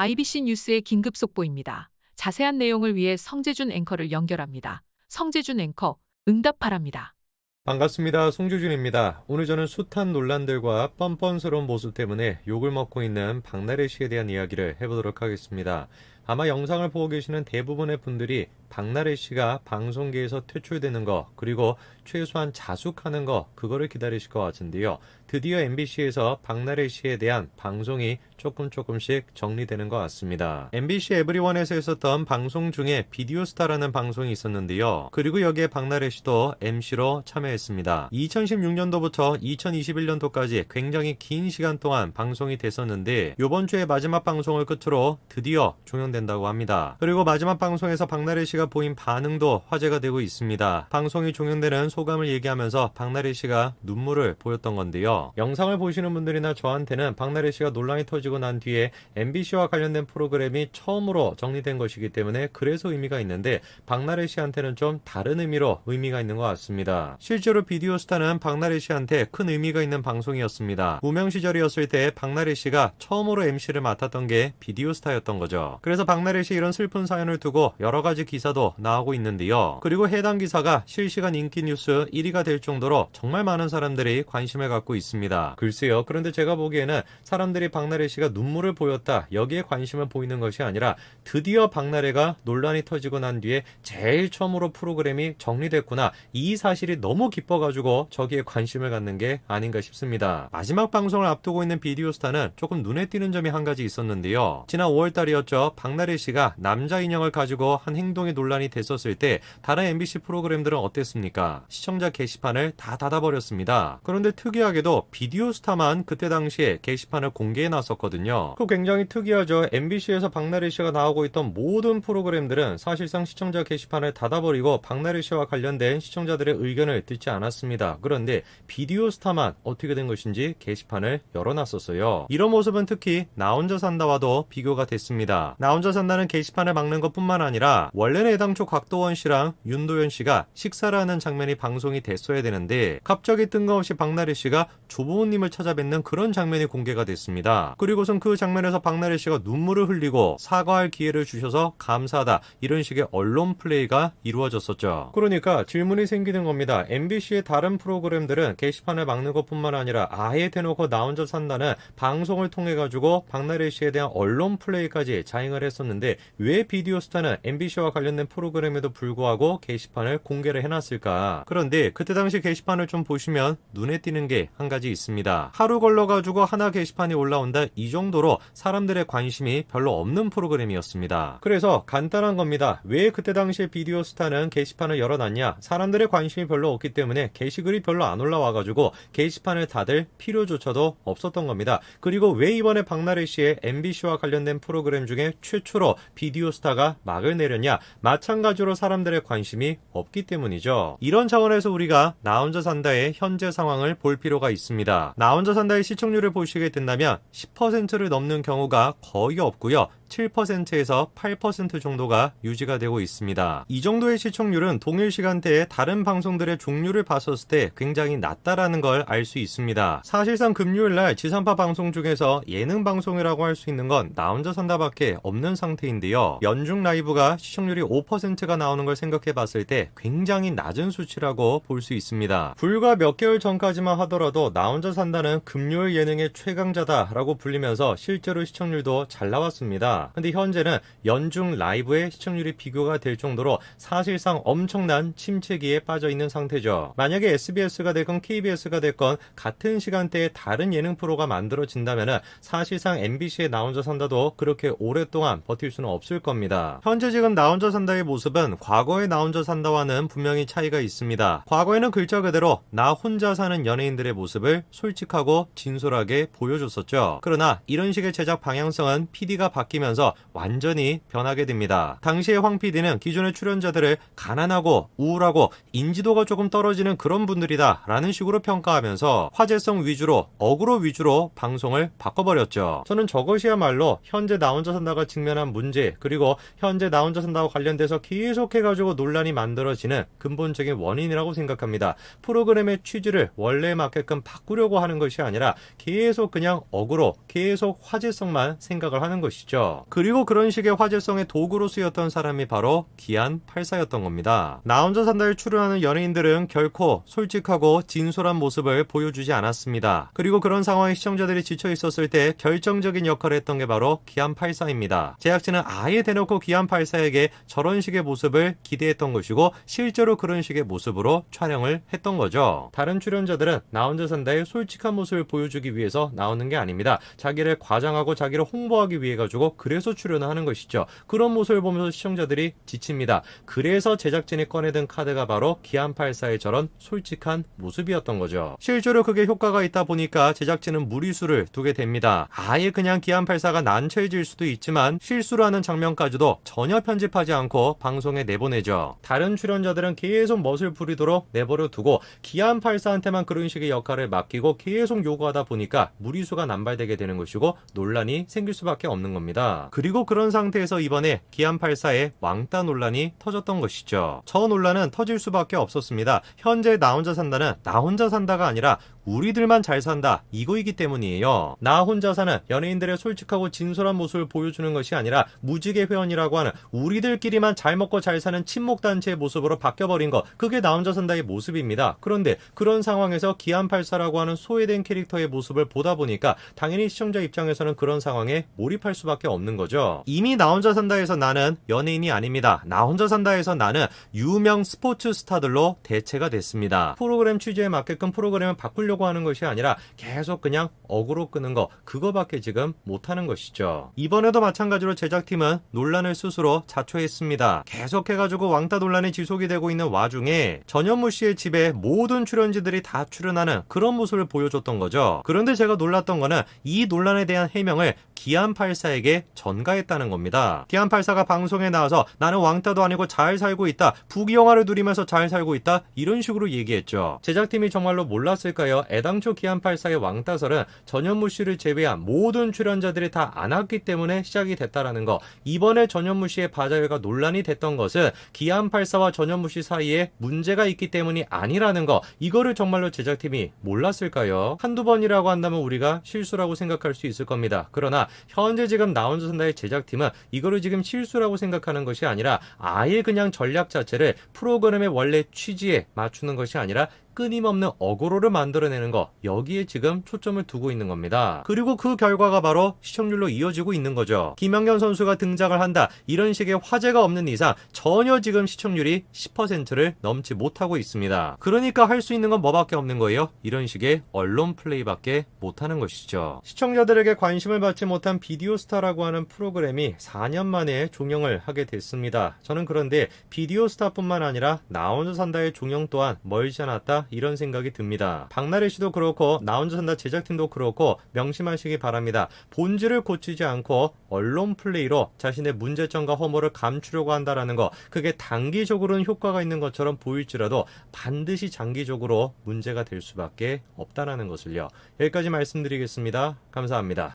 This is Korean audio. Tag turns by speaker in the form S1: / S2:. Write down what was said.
S1: IBC 뉴스의 긴급 속보입니다. 자세한 내용을 위해 성재준 앵커를 연결합니다. 성재준 앵커, 응답하랍니다.
S2: 반갑습니다. 송주준입니다. 오늘 저는 숱한 논란들과 뻔뻔스러운 모습 때문에 욕을 먹고 있는 박나래 씨에 대한 이야기를 해보도록 하겠습니다. 아마 영상을 보고 계시는 대부분의 분들이 박나래 씨가 방송계에서 퇴출되는 거, 그리고 최소한 자숙하는 거, 그거를 기다리실 것 같은데요. 드디어 MBC에서 박나래 씨에 대한 방송이 조금 조금씩 정리되는 것 같습니다. MBC 에브리원에서 했었던 방송 중에 비디오스타라는 방송이 있었는데요. 그리고 여기에 박나래 씨도 MC로 참여했습니다. 2016년도부터 2021년도까지 굉장히 긴 시간 동안 방송이 됐었는데 이번 주에 마지막 방송을 끝으로 드디어 종영된다고 합니다. 그리고 마지막 방송에서 박나래 씨가 보인 반응도 화제가 되고 있습니다. 방송이 종영되는 소감을 얘기하면서 박나래 씨가 눈물을 보였던 건데요. 영상을 보시는 분들이나 저한테는 박나래 씨가 논란이 터지고 난 뒤에 MBC와 관련된 프로그램이 처음으로 정리된 것이기 때문에 그래서 의미가 있는데 박나래 씨한테는 좀 다른 의미로 의미가 있는 것 같습니다. 실제로 비디오 스타는 박나래 씨한테 큰 의미가 있는 방송이었습니다. 무명 시절이었을 때 박나래 씨가 처음으로 MC를 맡았던 게 비디오 스타였던 거죠. 그래서 박나래 씨 이런 슬픈 사연을 두고 여러 가지 기사 도 나오고 있는데요. 그리고 해당 기사가 실시간 인기 뉴스 1위가 될 정도로 정말 많은 사람들이 관심을 갖고 있습니다. 글쎄요. 그런데 제가 보기에는 사람들이 박나래 씨가 눈물을 보였다. 여기에 관심을 보이는 것이 아니라 드디어 박나래가 논란이 터지고 난 뒤에 제일 처음으로 프로그램이 정리됐구나. 이 사실이 너무 기뻐가지고 저기에 관심을 갖는 게 아닌가 싶습니다. 마지막 방송을 앞두고 있는 비디오스타는 조금 눈에 띄는 점이 한 가지 있었는데요. 지난 5월달이었죠. 박나래 씨가 남자 인형을 가지고 한 행동이 논란이 됐었을 때 다른 MBC 프로그램들은 어땠습니까? 시청자 게시판을 다 닫아버렸습니다. 그런데 특이하게도 비디오 스타만 그때 당시에 게시판을 공개해 놨었거든요. 그 굉장히 특이하죠. MBC에서 박나래 씨가 나오고 있던 모든 프로그램들은 사실상 시청자 게시판을 닫아버리고 박나래 씨와 관련된 시청자들의 의견을 듣지 않았습니다. 그런데 비디오 스타만 어떻게 된 것인지 게시판을 열어놨었어요. 이런 모습은 특히 나 혼자 산다와도 비교가 됐습니다. 나 혼자 산다는 게시판을 막는 것 뿐만 아니라 원래는 애당초 곽도원 씨랑 윤도현 씨가 식사를 하는 장면이 방송이 됐어야 되는데 갑자기 뜬금없이 박나래 씨가 조부모님을 찾아뵙는 그런 장면이 공개가 됐습니다. 그리고선 그 장면에서 박나래 씨가 눈물을 흘리고 사과할 기회를 주셔서 감사하다 이런 식의 언론 플레이가 이루어졌었죠. 그러니까 질문이 생기는 겁니다. MBC의 다른 프로그램들은 게시판을 막는 것뿐만 아니라 아예 대놓고 나 혼자 산다는 방송을 통해 가지고 박나래 씨에 대한 언론 플레이까지 자행을 했었는데 왜 비디오 스타는 MBC와 관련 된 프로그램에도 불구하고 게시판을 공개를 해놨을까? 그런데 그때 당시 게시판을 좀 보시면 눈에 띄는 게 한 가지 있습니다. 하루 걸러가지고 하나 게시판이 올라온다 이 정도로 사람들의 관심이 별로 없는 프로그램이었습니다. 그래서 간단한 겁니다. 왜 그때 당시에 비디오 스타는 게시판을 열어놨냐? 사람들의 관심이 별로 없기 때문에 게시글이 별로 안 올라와가지고 게시판을 닫을 필요조차도 없었던 겁니다. 그리고 왜 이번에 박나래 씨의 MBC와 관련된 프로그램 중에 최초로 비디오 스타가 막을 내렸냐? 마찬가지로 사람들의 관심이 없기 때문이죠. 이런 차원에서 우리가 나 혼자 산다의 현재 상황을 볼 필요가 있습니다. 나 혼자 산다의 시청률을 보시게 된다면 10%를 넘는 경우가 거의 없고요. 7%에서 8% 정도가 유지가 되고 있습니다. 이 정도의 시청률은 동일 시간대에 다른 방송들의 종류를 봤었을 때 굉장히 낮다라는 걸 알 수 있습니다. 사실상 금요일 날 지상파 방송 중에서 예능 방송이라고 할 수 있는 건 나 혼자 산다밖에 없는 상태인데요. 연중 라이브가 시청률이 5%가 나오는 걸 생각해 봤을 때 굉장히 낮은 수치라고 볼 수 있습니다. 불과 몇 개월 전까지만 하더라도 나 혼자 산다는 금요일 예능의 최강자다라고 불리면서 실제로 시청률도 잘 나왔습니다. 근데 현재는 연중 라이브의 시청률이 비교가 될 정도로 사실상 엄청난 침체기에 빠져 있는 상태죠. 만약에 SBS가 됐건 KBS가 됐건 같은 시간대에 다른 예능 프로가 만들어진다면 사실상 MBC에 나 혼자 산다도 그렇게 오랫동안 버틸 수는 없을 겁니다. 현재 지금 나 혼자 산다 의 모습은 과거의 나 혼자 산다와는 분명히 차이가 있습니다. 과거에는 글자 그대로 나 혼자 사는 연예인들의 모습을 솔직하고 진솔하게 보여줬었죠. 그러나 이런 식의 제작 방향성은 PD가 바뀌면서 완전히 변하게 됩니다. 당시에 황 PD는 기존의 출연자들을 가난하고 우울하고 인지도가 조금 떨어지는 그런 분들이다 라는 식으로 평가하면서 화제성 위주로 어그로 위주로 방송을 바꿔버렸죠. 저는 저것이야말로 현재 나 혼자 산다가 직면한 문제 그리고 현재 나 혼자 산다와 관련 돼서 계속해가지고 논란이 만들어지는 근본적인 원인이라고 생각합니다. 프로그램의 취지를 원래에 맞게끔 바꾸려고 하는 것이 아니라 계속 그냥 어그로 계속 화제성만 생각을 하는 것이죠. 그리고 그런 식의 화제성의 도구로 쓰였던 사람이 바로 기안 84였던 겁니다. 나 혼자 산다에 출연하는 연예인들은 결코 솔직하고 진솔한 모습을 보여주지 않았습니다. 그리고 그런 상황에 시청자들이 지쳐 있었을 때 결정적인 역할을 했던 게 바로 기안 84입니다. 제작진은 아예 대놓고 기안 84에게 저런 식의 모습을 기대했던 것이고 실제로 그런 식의 모습으로 촬영을 했던 거죠. 다른 출연자들은 나 혼자 산다의 솔직한 모습을 보여주기 위해서 나오는 게 아닙니다. 자기를 과장하고 자기를 홍보하기 위해 가지고 그래서 출연을 하는 것이죠. 그런 모습을 보면서 시청자들이 지칩니다. 그래서 제작진이 꺼내든 카드가 바로 기안 84의 저런 솔직한 모습이었던 거죠. 실제로 그게 효과가 있다 보니까 제작진은 무리수를 두게 됩니다. 아예 그냥 기안 84가 난처해질 수도 있지만 실수를 하는 장면까지도 전혀 편집하지 않고 방송에 내보내죠. 다른 출연자들은 계속 멋을 부리도록 내버려 두고 기안 84한테만 그런 식의 역할을 맡기고 계속 요구하다 보니까 무리수가 남발되게 되는 것이고 논란이 생길 수밖에 없는 겁니다. 그리고 그런 상태에서 이번에 기안 84의 왕따 논란이 터졌던 것이죠. 저 논란은 터질 수밖에 없었습니다. 현재 나 혼자 산다는 나 혼자 산다가 아니라 우리들만 잘 산다 이거이기 때문이에요. 나 혼자 사는 연예인들의 솔직하고 진솔한 모습을 보여주는 것이 아니라 무지개 회원이라고 하는 우리들끼리만 잘 먹고 잘 사는 친목 단체의 모습으로 바뀌어버린 것 그게 나 혼자 산다의 모습입니다. 그런데 그런 상황에서 기안84라고 하는 소외된 캐릭터의 모습을 보다 보니까 당연히 시청자 입장에서는 그런 상황에 몰입할 수밖에 없는 거죠. 이미 나 혼자 산다에서 나는 연예인이 아닙니다. 나 혼자 산다에서 나는 유명 스포츠 스타들로 대체가 됐습니다. 프로그램 취지에 맞게끔 프로그램을 바꾸려고 하는 것이 아니라 계속 그냥 어그로 끄는 거 그거밖에 지금 못하는 것이죠. 이번에도 마찬가지로 제작팀은 논란을 스스로 자초했습니다. 계속해가지고 왕따 논란이 지속이 되고 있는 와중에 전현무 씨의 집에 모든 출연진들이 다 출연하는 그런 모습을 보여줬던 거죠. 그런데 제가 놀랐던 거는 이 논란에 대한 해명을 기안84에게 전가했다는 겁니다. 기안84가 방송에 나와서 나는 왕따도 아니고 잘 살고 있다. 부귀영화를 누리면서 잘 살고 있다. 이런 식으로 얘기했죠. 제작팀이 정말로 몰랐을까요? 애당초 기안84의 왕따설은 전현무 씨를 제외한 모든 출연자들이 다 안 왔기 때문에 시작이 됐다라는 거. 이번에 전현무 씨의 바자회가 논란이 됐던 것은 기안84와 전현무 씨 사이에 문제가 있기 때문이 아니라는 거. 이거를 정말로 제작팀이 몰랐을까요? 한두 번이라고 한다면 우리가 실수라고 생각할 수 있을 겁니다. 그러나 현재 지금 나 혼자 산다의 제작팀은 이거를 지금 실수라고 생각하는 것이 아니라 아예 그냥 전략 자체를 프로그램의 원래 취지에 맞추는 것이 아니라 끊임없는 어그로를 만들어내는 거 여기에 지금 초점을 두고 있는 겁니다. 그리고 그 결과가 바로 시청률로 이어지고 있는 거죠. 김연경 선수가 등장을 한다 이런 식의 화제가 없는 이상 전혀 지금 시청률이 10%를 넘지 못하고 있습니다. 그러니까 할 수 있는 건 뭐밖에 없는 거예요? 이런 식의 언론 플레이밖에 못하는 것이죠. 시청자들에게 관심을 받지 못한 비디오 스타라고 하는 프로그램이 4년 만에 종영을 하게 됐습니다. 저는 그런데 비디오 스타뿐만 아니라 나 혼자 산다의 종영 또한 멀지 않았다 이런 생각이 듭니다. 박나래 씨도 그렇고 나 혼자 산다 제작팀도 그렇고 명심하시기 바랍니다. 본질을 고치지 않고 언론 플레이로 자신의 문제점과 허물을 감추려고 한다라는 거 그게 단기적으로는 효과가 있는 것처럼 보일지라도 반드시 장기적으로 문제가 될 수밖에 없다라는 것을요. 여기까지 말씀드리겠습니다. 감사합니다.